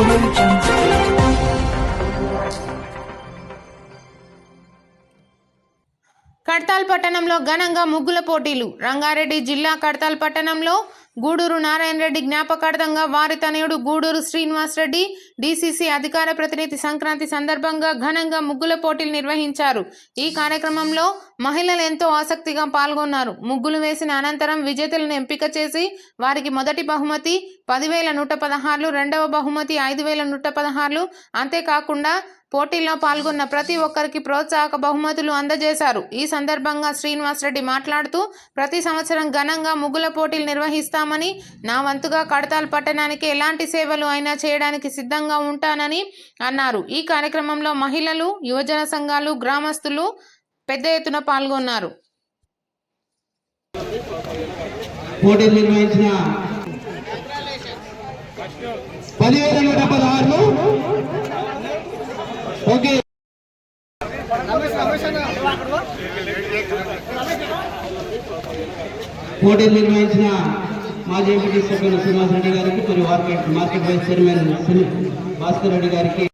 కడతాల్ కడ్తాల్ పట్టణంలో ఘనంగా ముగ్గుల పోటీలు. రంగారెడ్డి జిల్లా కడ్తాల్ పట్టణంలో గూడూరు నారాయణ రెడ్డి జ్ఞాపకార్థంగా వారి తనయుడు గూడూరు శ్రీనివాస్ రెడ్డి డీసీసీ అధికార ప్రతినిధి సంక్రాంతి సందర్భంగా ఘనంగా ముగ్గుల పోటీలు నిర్వహించారు. ఈ కార్యక్రమంలో మహిళలు ఎంతో ఆసక్తిగా పాల్గొన్నారు. ముగ్గులు వేసిన అనంతరం విజేతలను ఎంపిక చేసి వారికి మొదటి బహుమతి పదివేల నూట పదహారులు రెండవ బహుమతి ఐదు వేల నూట పదహారులు. అంతేకాకుండా పోటీల్లో పాల్గొన్న ప్రతి ఒక్కరికి ప్రోత్సాహక బహుమతులు అందజేశారు. ఈ సందర్భంగా శ్రీనివాస్ రెడ్డి మాట్లాడుతూ ప్రతి సంవత్సరం ఘనంగా ముగ్గుల పోటీలు నిర్వహిస్తామని నా వంతుగా కడతాల్ పట్టణానికి ఎలాంటి సేవలు అయినా చేయడానికి సిద్ధంగా ఉంటానని అన్నారు. ఈ కార్యక్రమంలో మహిళలు యువజన సంఘాలు గ్రామస్తులు పెద్ద ఎత్తున పాల్గొన్నారు. పోటీలు నిర్వహించిన పదివేల నూట పదహారులు ఓకే. పోటీలు నిర్వహించిన మాజీ ఎంపీ సభ్యులు శ్రీనివాస్ రెడ్డి గారికి మరియు market market vice chairman Bhaskar Reddy గారికి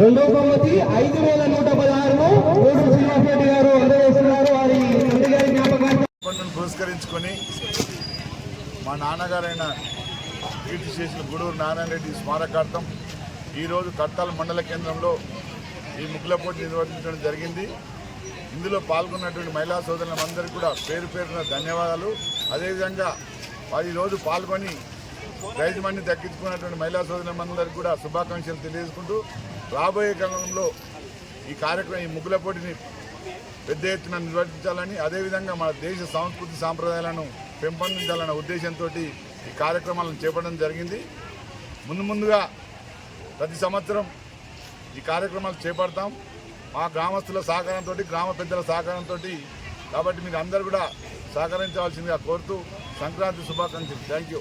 రెండో బహుమతి ఐదు వేల నూట పదహారులో కోడు గారు అందజేస్తున్నారు. వారి తండ్రి గారి జ్ఞాపకార్థం పురస్కరించుకొని మా నాన్నగారైన కీర్తి చేసిన గుడూరు నారాయణ రెడ్డి స్మారకార్థం ఈరోజు కట్టాల మండల కేంద్రంలో ఈ ముగ్గుల పోటీ నిర్వహించడం జరిగింది. ఇందులో పాల్గొన్నటువంటి మహిళా సోదరులందరికీ కూడా పేరు పేరున ధన్యవాదాలు. అదేవిధంగా వారు ఈరోజు పాల్గొని రైతు మనీ దక్కించుకున్నటువంటి మహిళా సోదరులందరికీ కూడా శుభాకాంక్షలు తెలియజేసుకుంటూ రాబోయే కాలంలో ఈ కార్యక్రమం ఈ ముగ్గుల పోటీని పెద్ద ఎత్తున నిర్వర్తించాలని అదేవిధంగా మన దేశ సంస్కృతి సాంప్రదాయాలను పెంపొందించాలన్న ఉద్దేశంతో ఈ కార్యక్రమాలను చేపట్టడం జరిగింది. ముందు ముందుగా ప్రతి సంవత్సరం ఈ కార్యక్రమాలు చేపడతాం. మా గ్రామస్తుల సహకారంతో గ్రామ పెద్దల సహకారంతో కాబట్టి మీరు అందరూ కూడా సహకరించవలసిందిగా కోరుతూ సంక్రాంతి శుభాకాంక్షలు. Thank you.